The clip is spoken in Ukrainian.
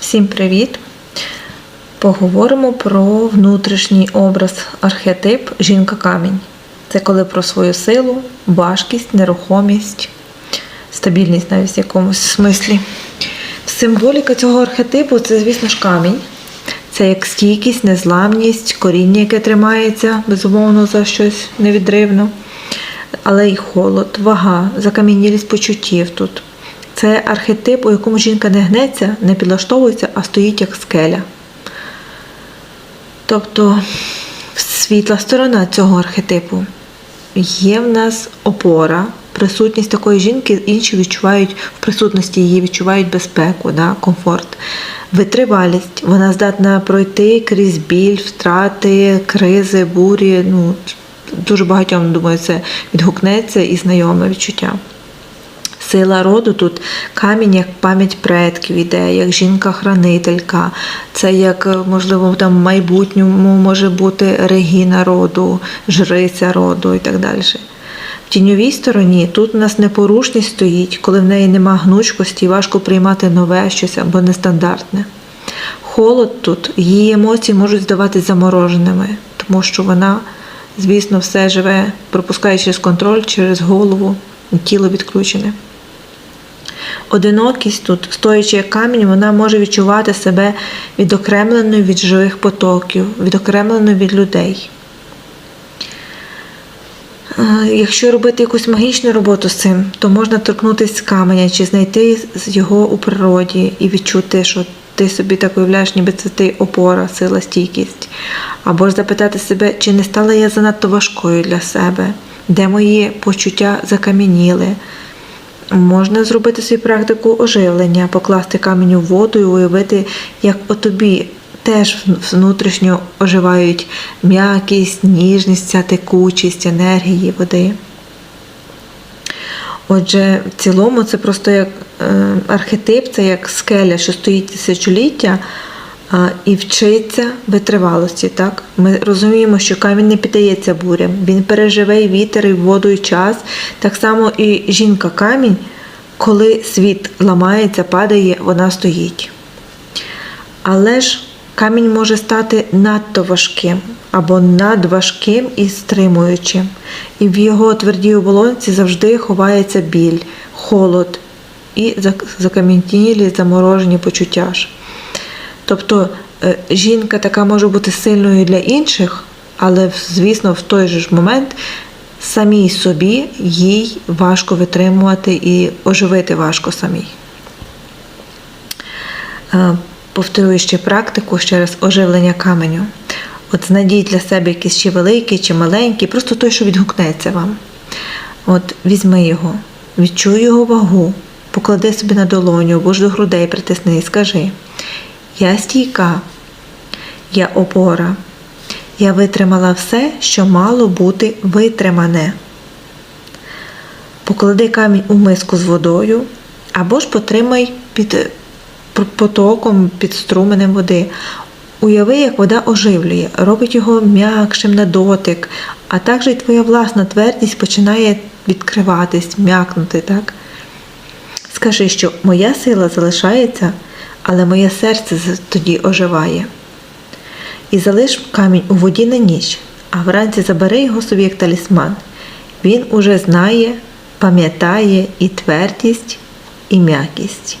Всім привіт! Поговоримо про внутрішній образ архетип жінка-камінь. Це коли про свою силу, важкість, нерухомість, стабільність навіть в якомусь смислі. Символіка цього архетипу це, звісно ж, камінь. Це як стійкість, незламність, коріння, яке тримається, безумовно, за щось невідривно. Але й холод, вага, закам'янілість почуттів тут. Це архетип, у якому жінка не гнеться, не підлаштовується, а стоїть як скеля. Тобто світла сторона цього архетипу. Є в нас опора, присутність такої жінки, інші відчувають в присутності її відчувають безпеку, да, комфорт, витривалість. Вона здатна пройти крізь біль, втрати, кризи, бурі. Ну, Дуже багатьом, думаю, це відгукнеться і знайоме відчуття. Сила роду тут камінь як пам'ять предків іде, як жінка-хранителька, це як, можливо, там в майбутньому може бути регіна роду, жриця роду і так далі. В тіньовій стороні тут у нас непорушність стоїть, коли в неї нема гнучкості, важко приймати нове щось або нестандартне. Холод тут, її емоції можуть здаватись замороженими, тому що вона, звісно, все живе, пропускає через контроль, через голову, тіло відключене. Одинокість тут, стоячи як камінь, вона може відчувати себе відокремленою від живих потоків, відокремленою від людей. Якщо робити якусь магічну роботу з цим, то можна торкнутися каменя чи знайти його у природі і відчути, що ти собі так уявляєш, ніби це ти опора, сила, стійкість. Або ж запитати себе, чи не стала я занадто важкою для себе, де мої почуття закам'яніли. Можна зробити свою практику оживлення, покласти камінь у воду і уявити, як у тобі теж внутрішньо оживають м'якість, ніжність, ця текучість, енергії води. Отже, в цілому це просто як е, архетип, це як скеля, що стоїть тисячоліття і вчиться витривалості. Так? Ми розуміємо, що камінь не піддається бурям, він переживе і вітер, і воду, і час. Так само і жінка-камінь, коли світ ламається, падає, вона стоїть. Але ж камінь може стати надто важким або надважким і стримуючим. І в його твердій оболонці завжди ховається біль, холод і закам'янілі, заморожені почуття. Тобто е, жінка така може бути сильною для інших, але, звісно, в той же ж момент самій собі їй важко витримувати і оживити важко самій. Е, Повторюю ще практику ще раз оживлення каменю. От знайдіть для себе якийсь чи великий, чи маленький, просто той, що відгукнеться вам. От візьми його, відчуй його вагу, поклади собі на долоню або ж до грудей притисни і скажи: Я стійка, я опора, я витримала все, що мало бути витримане. Поклади камінь у миску з водою, або ж потримай під потоком, під струменем води. Уяви, як вода оживлює, робить його м'якшим на дотик, а також і твоя власна твердість починає відкриватись, м'якнути. так? Скажи, що моя сила залишається, але моє серце тоді оживає. І залиш камінь у воді на ніч, а вранці забери його собі як талісман. Він уже знає, пам'ятає і твердість, і м'якість.